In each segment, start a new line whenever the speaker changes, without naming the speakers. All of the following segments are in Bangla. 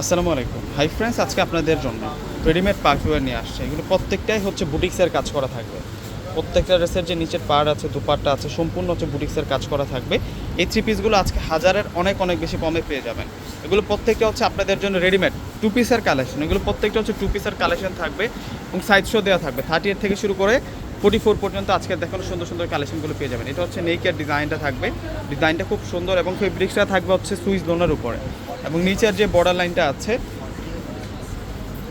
আসসালামু আলাইকুম। হাই ফ্রেন্ডস আজকে আপনাদের জন্য রেডিমেড পার্কওয়্যার নিয়ে আসছে। এগুলো প্রত্যেকটাই হচ্ছে বুটিক্সের কাজ করা থাকবে। প্রত্যেকটা ড্রেসের যে নিচের পাড় আছে, দুপাট্টা আছে, সম্পূর্ণ হচ্ছে বুটিক্সের কাজ করা থাকবে। এই থ্রি পিসগুলো আজকে হাজারের অনেক অনেক বেশি কমে পেয়ে যাবেন। এগুলো প্রত্যেকটা হচ্ছে আপনাদের জন্য রেডিমেড টু পিসের কালেকশন এগুলো প্রত্যেকটা হচ্ছে টু পিসের কালেকশন থাকবে এবং সাইজ শো দেওয়া থাকবে। থার্টি এইট থেকে শুরু করে ফোর্টি ফোর পর্যন্ত আজকে দেখানো সুন্দর সুন্দর কালেকশনগুলো পেয়ে যাবেন। এটা হচ্ছে নেকের ডিজাইনটা থাকবে। ডিজাইনটা খুব সুন্দর এবং ফেব্রিক্সটা থাকবে হচ্ছে সুইচ লোনের উপরে। এবং নিচের যে বর্ডার লাইনটা আছে,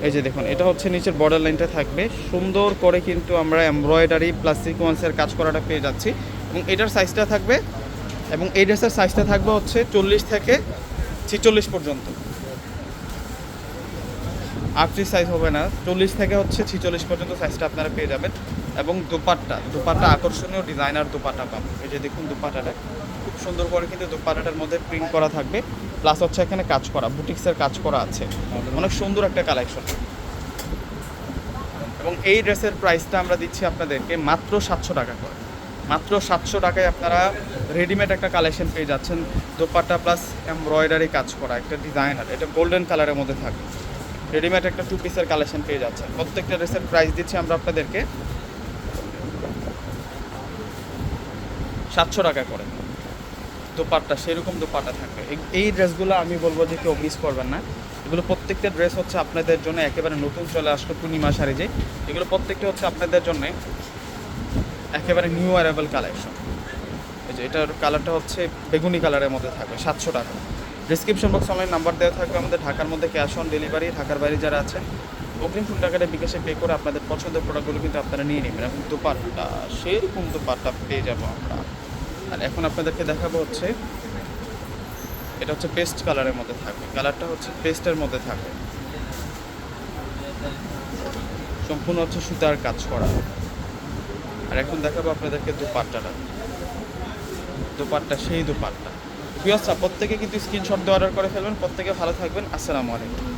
এই যে দেখুন, এটা হচ্ছে নিচের বর্ডার লাইনটা থাকবে। সুন্দর করে কিন্তু আমরা এমব্রয়ডারি প্লাস সিকোয়েন্সের কাজ করাটা পেয়ে যাচ্ছি। এবং এটার সাইজটা থাকবে, এবং এই ড্রেসের সাইজটা থাকবে হচ্ছে চল্লিশ থেকে ছিচল্লিশ পর্যন্ত। আটত্রিশ সাইজ হবে না, চল্লিশ থেকে হচ্ছে ছিচল্লিশ পর্যন্ত সাইজটা আপনারা পেয়ে যাবেন। এবং দুপাট্টা দুপাট্টা আকর্ষণীয় ডিজাইনার দুপাট্টা পাবেন। এই যে দেখুন দুপাট্টাটা, খুব সুন্দর করে কিন্তু দুপাট্টাটার মধ্যে প্রিন্ট করা থাকবে। প্লাস হচ্ছে এখানে কাজ করা, বুটিক্সের কাজ করা আছে। অনেক সুন্দর একটা কালেকশন এবং এই ড্রেসের প্রাইসটা আমরা দিচ্ছি আপনাদেরকে মাত্র সাতশো টাকা করে। মাত্র সাতশো টাকায় আপনারা রেডিমেড একটা কালেকশন পেয়ে যাচ্ছেন। দোপাট্টা প্লাস এমব্রয়ডারি কাজ করা, একটা ডিজাইনার এটা গোল্ডেন কালারের মধ্যে থাকবে। রেডিমেড একটা টু পিসের কালেকশন পেয়ে যাচ্ছেন। প্রত্যেকটা ড্রেসের প্রাইস দিচ্ছি আমরা আপনাদেরকে। সাতশো টাকা করে। দোপাট্টা, সেরকম দোপাট্টা থাকবে। এই- ড্রেসগুলো আমি বলব যে কেউ মিস করবেন না। এগুলো প্রত্যেকটা ড্রেস হচ্ছে আপনাদের জন্য একেবারে নতুন চলে আসলো পূর্ণিমা শাড়ি যে। এগুলো প্রত্যেকটা হচ্ছে আপনাদের জন্য একেবারে নিউ অ্যারাইভাল কালেকশন এই যে এটার কালারটা হচ্ছে বেগুনি কালারের মধ্যে থাকবে, সাতশো টাকা। ডিসক্রিপশন বক্স অনলাইন নাম্বার দেওয়া থাকবে আমাদের, ঢাকার মধ্যে ক্যাশ অন ডেলিভারি ঢাকার বাইরে যারা আছেন অগ্রিম ফুল টাকাটা বিকাশে পে করে আপনাদের পছন্দের প্রোডাক্টগুলো কিন্তু আপনারা নিয়ে নেবেন। এবং দোপাট্টা, সেরকম দোপাট্টা পেয়ে যাব আমরা। আর এখন আপনাদেরকে দেখাবো হচ্ছে, এটা হচ্ছে পেস্ট কালারের মধ্যে থাকবে। কালারটা হচ্ছে পেস্টের মধ্যে থাকবে। সম্পূর্ণ হচ্ছে সুতার কাজ করা। আর এখন দেখাবো আপনাদেরকে দুপাট্টাটা। দুপাট্টা, সেই দুপাট্টা। প্রত্যেকে কিন্তু স্ক্রিনশট দিয়ে অর্ডার করে ফেলবেন। প্রত্যেকে ভালো থাকবেন। আসসালামু আলাইকুম।